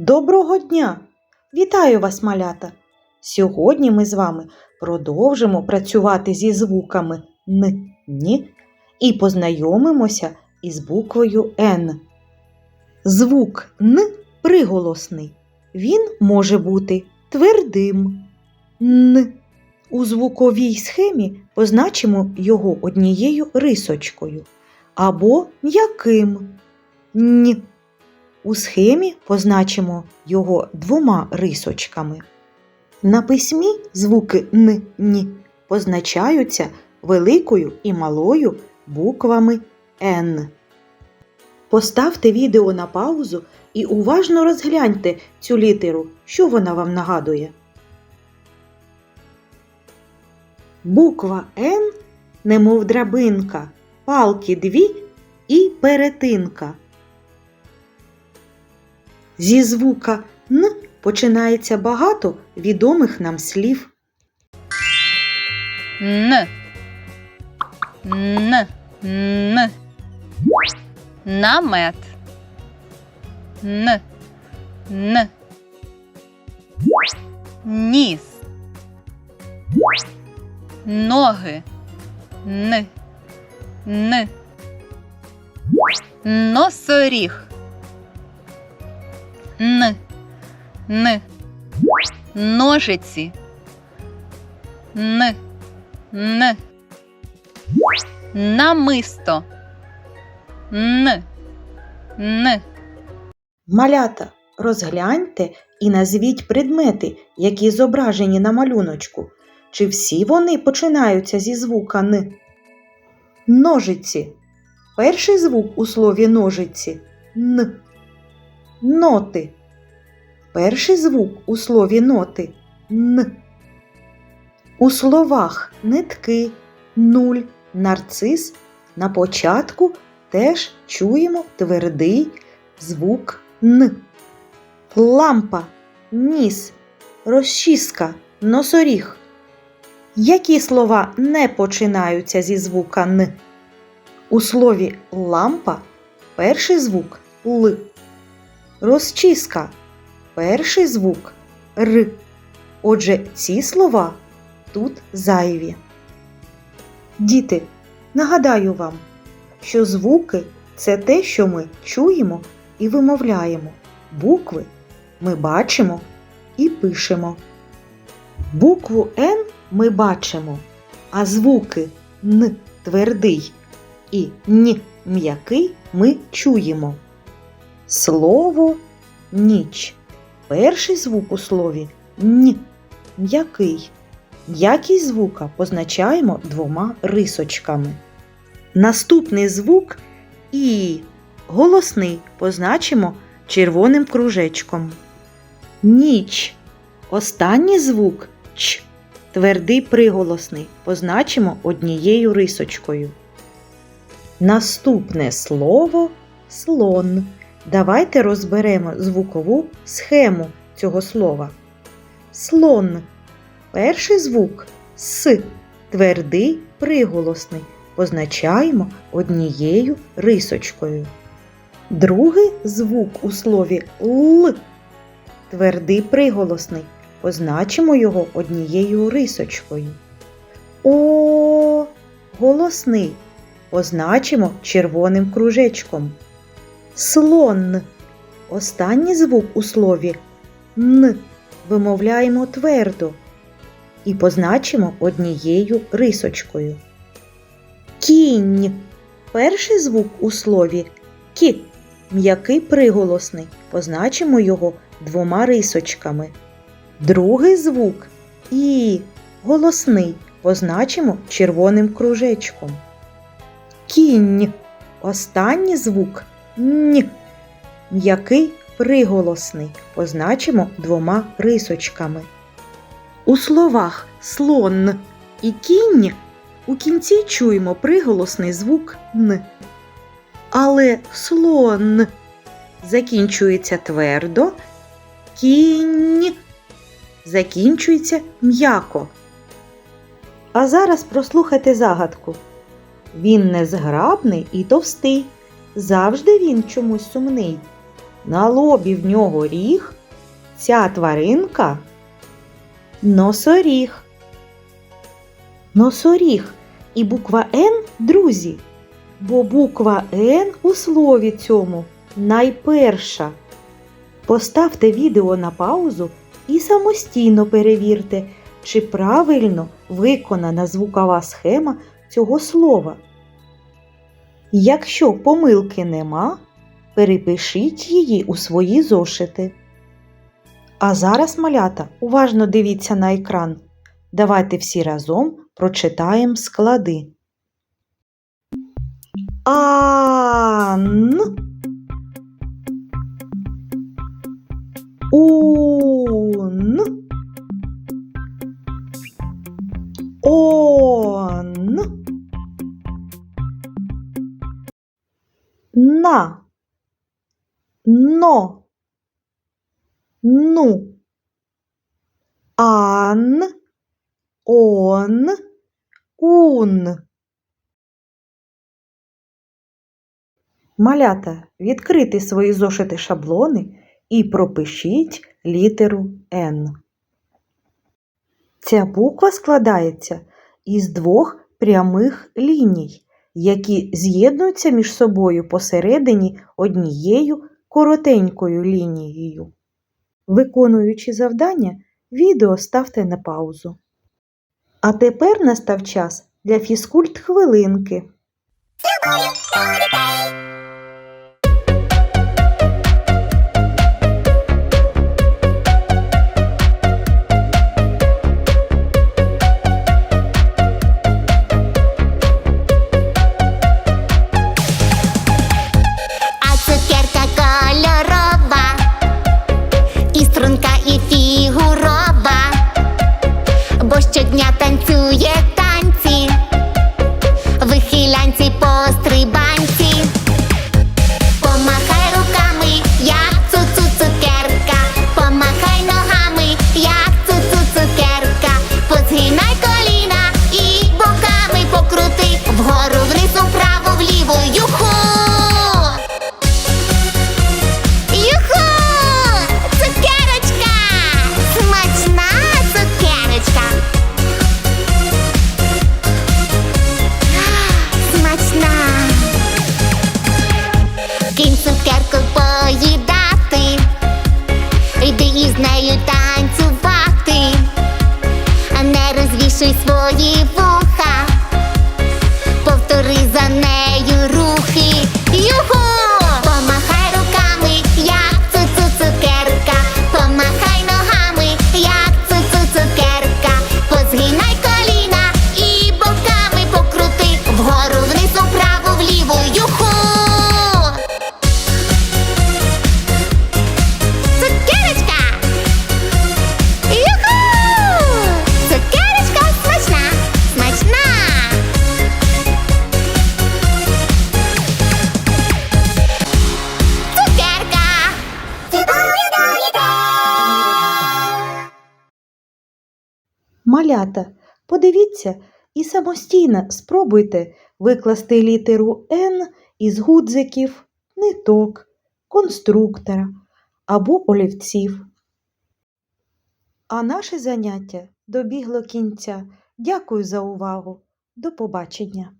Доброго дня! Вітаю вас, малята! Сьогодні ми з вами продовжимо працювати зі звуками Н, Ні і познайомимося із буквою Н. Звук Н приголосний. Він може бути твердим. Н. У звуковій схемі позначимо його однією рисочкою або м'яким. Н. У схемі позначимо його двома рисочками. На письмі звуки Н, Ні позначаються великою і малою буквами Н. Поставте відео на паузу і уважно розгляньте цю літеру, що вона вам нагадує. Буква Н, немов драбинка, палки дві і перетинка. Зі звука Н починається багато відомих нам слів. Н. Н. Н. Намет. Н. Н. Ніс. Ноги. Н. Н. Носоріг. Н. Н. Ножиці. Н. Н. Намисто. Н. Н. Малята, розгляньте і назвіть предмети, які зображені на малюночку. Чи всі вони починаються зі звука Н? Ножиці. Перший звук у слові ножиці Н. Ноти. Перший звук у слові ноти Н. У словах нитки, нуль, нарцис на початку теж чуємо твердий звук Н. Лампа, ніс, розчіска, носоріг. Які слова не починаються зі звука Н? У слові лампа перший звук Л. Розчіска перший звук Р. Отже, ці слова тут зайві. Діти, нагадаю вам, що звуки це те, що ми чуємо і вимовляємо. Букви ми бачимо і пишемо. Букву Н ми бачимо, а звуки Н твердий і Н м'який ми чуємо. Слово ніч. Перший звук у слові Н м'який. М'якість звука позначаємо двома рисочками. Наступний звук І голосний позначимо червоним кружечком. Ніч. Останній звук Ч. Твердий приголосний позначимо однією рисочкою. Наступне слово слон. Давайте розберемо звукову схему цього слова. Слон. Перший звук С. Твердий приголосний. Позначаємо однією рисочкою. Другий звук у слові Л. Твердий приголосний. Позначимо його однією рисочкою. О. Голосний. Позначимо червоним кружечком. Слон. Останній звук у слові Н вимовляємо твердо і позначимо однією рисочкою. Кінь. Перший звук у слові Кі. М'який приголосний. Позначимо його двома рисочками. Другий звук І. Голосний. Позначимо червоним кружечком. Кінь. Останній звук Н. М'який приголосний. Позначимо двома рисочками. У словах слон і кінь у кінці чуємо приголосний звук Н. Але слон закінчується твердо, кінь закінчується м'яко. А зараз прослухайте загадку. Він незграбний і товстий. Завжди він чомусь сумний. на лобі в нього ріг, ця тваринка носоріг. Носоріг і буква Н друзі, бо буква Н у слові цьому найперша. Поставте відео на паузу і самостійно перевірте, чи правильно виконана звукова схема цього слова. Якщо помилки нема, перепишіть її у свої зошити. А зараз, малята, уважно дивіться на екран. Давайте всі разом прочитаємо склади. Ан. Ун. Он. На. Но. Ну. Ан. Он. Ун. Малята, відкрити свої зошити шаблони і пропишіть літеру Н. Ця буква складається із двох прямих ліній, які з'єднуються між собою посередині однією коротенькою лінією. Виконуючи завдання, відео ставте на паузу. А тепер настав час для фізкульт хвилинки. Розвішуй свої Малята, подивіться і самостійно спробуйте викласти літеру Н із гудзиків, ниток, конструктора або олівців. А наше заняття добігло кінця. Дякую за увагу. До побачення!